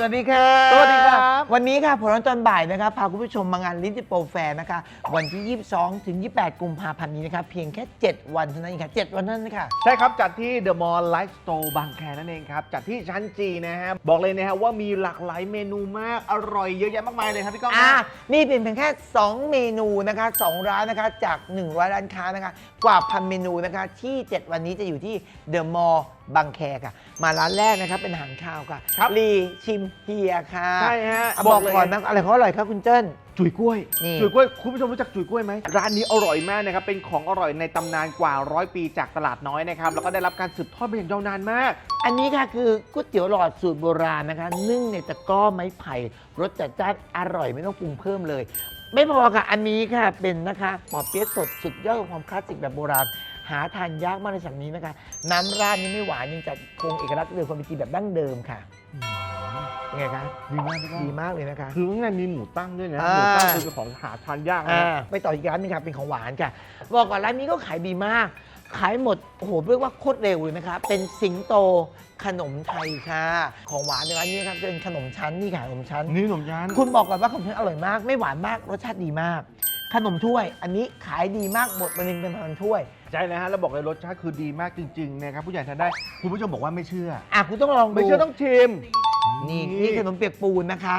สวัสดีค่ะสวัสดีครับ วันนี้ค่ะผลตอนบ่ายนะครับพาคุณผู้ชมมางานลิ้นจิโปรแฟร์นะคะ วันที่ 22 ถึง 28 กุมภาพันธ์นี้นะคะเพียงแค่ 7 วันเท่านั้นเองค่ะ 7 วันเท่านั้นค่ะ ใช่ครับ จัดที่ The Mall Life Store บางแคนั่นเองครับ จัดที่ชั้นจีนะฮะ บอกเลยนะฮะว่ามีหลากหลายเมนูมาก อร่อยเยอะแยะมากมายเลยครับพี่ก้องอะนะนี่เป็นเพียงแค่ 2 เมนูนะคะ 2 ร้านนะคะ จาก 100 ร้านค้านะคะ กว่าพันเมนูนะคะ ที่ 7 วันนี้จะอยู่ที่เดอะมอลล์ บางแคค่ะ มาร้านแรกนะคะเป็นอาหารข้าวค่ะครับลีชิมเฮียค่ะใช่ฮะะบอกก่อนนะอะไรเขาอร่อยครับคุณเจิ้น จุ๋ยกล้วย นี่ จุ๋ยกล้วย คุณผู้ชมรู้จักจุ๋ยกล้วยไหม ร้านนี้อร่อยมากนะครับ เป็นของอร่อยในตำนานกว่าร้อยปีจากตลาดน้อยนะครับ แล้วก็ได้รับการสืบทอดมาอย่างยาวนานมาก อันนี้ค่ะคือก๋วยเตี๋ยวหลอดสูตรโบราณนะคะ นึ่งในตะกร้อไม้ไผ่รสจัดจ้านอร่อยไม่ต้องปรุงเพิ่มเลย ไม่พอค่ะ อันนี้ค่ะเป็นนะคะปอเปี๊ยะสดสุดยอดของความคลาสสิกแบบโบราณ หาทานยากมากในสังนี้นะคะ น้ำราดนี่ไม่หวานยังจัดคงเอกลักษณ์เดิมความเป็นจริงแบบดั้งเดิมค่ะเป็นไงคะดีมากพี่ก้องดีมากเลยนะคะ คือข้างในมีหมูตั้งด้วยนะอ่าหมูตั้งคือเป็นของหาทานยากนะอ่าไปต่ออีกร้านหนึงค่ะเป็นของหวานค่ะ บอกก่อนร้านนี้ก็ขายดีมาก ขายหมดโอ้โหเรียกว่าโคตรเร็วเลยนะคะ เป็นสิงโตขนมไทยค่ะ ของหวานในร้านนี้ครับเป็นขนมชั้นนี่ค่ะขนมชั้น นี่ขนมชั้นคุณบอกก่อนว่าขนมชั้นอร่อยมาก ไม่หวานมากรสชาติดีมาก ขนมถ้วย อันนี้ขายดีมากหมดวันหนึงเป็นพันถ้วย ใช่นะฮะแล้วบอกเลยรสชาติคือดีมากจริงๆนะครับผู้ใหญ่ทานได้คุณผู้ชมบอกว่าไม่เชื่อ อะคุณต้องลองดู ไม่เชื่อต้องชิม นี่นี่ขนมเปียกปูนนะคะ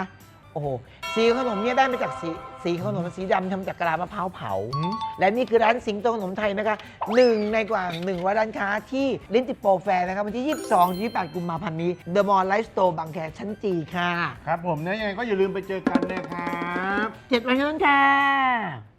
โอ้โห สีขนมเนี่ยได้มาจากสีสีขนมสีดำทำจากกะลามะพร้าวเผาหืมและนี่คือร้านสิงโตขนมไทยนะคะหนึ่งในกว่าหนึ่งร้อยร้านค้าที่ลิ้นติโปรแฟร์นะครับวันที่ 22ถึง28กุมภาพันธ์นี้ The Mall Life Store บางแคชั้นจีค่ะ ครับผมนะยังไงก็อย่าลืมไปเจอกันนะครับ เจ็ดวันเท่านั้นค่ะ